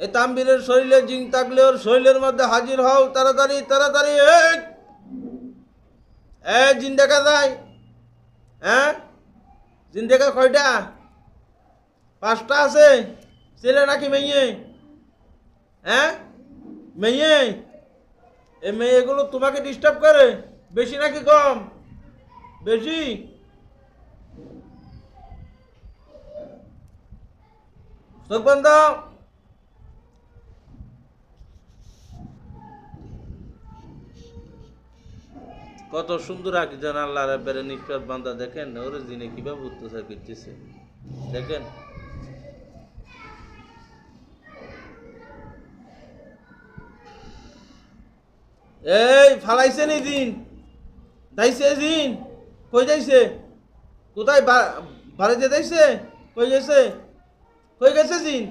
এই তাম্বিরের শরীরে জিং থাকলে ওর শরীরের মধ্যে হাজির হও, তাড়াতাড়ি তাড়াতাড়ি! এ, জিন দেখা যায়? হ্যাঁ জিন দেখা কয়টা? পাঁচটা আছে? ছেলে নাকি মেয়ে? হ্যাঁ মেয়ে? এই মেয়েগুলো তোমাকে ডিস্টার্ব করে? বেশি নাকি কম? বেশি? চোখ বন্ধ। কত সুন্দর আঁকি যেন আল্লাহ রাব্বের নিষ্পাত বান্দা দেখেন ওর দিনে কীভাবে অত্যাচার করতেছে। দেখেন। এই, ফালাইছে নি দিন যাইছে দিন কই যাইছে? কোথায় বাড়িতে যাইছে? কই গেছে? কই গেছে দিন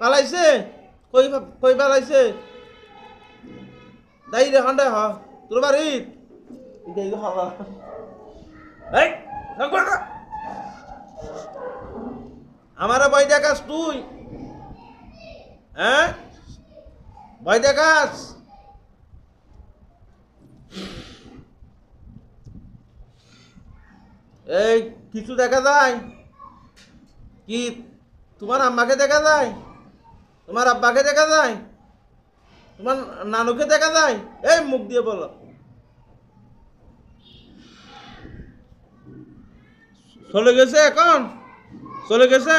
পালাইছে? কই কই পালাইছে? দাই রে হন্ডা হ, তোর আমারে বই দেখাস তুই। হ্যাঁ? বই দেখাস? এই, কিছু দেখা যায়? কি, তোমার আম্মাকে দেখা যায়? তোমার আব্বাকে দেখা যায়? তোমার নানুকে দেখা যায়? এই, মুখ দিয়ে বলো। চলে গেছে এখন? চলে গেছে?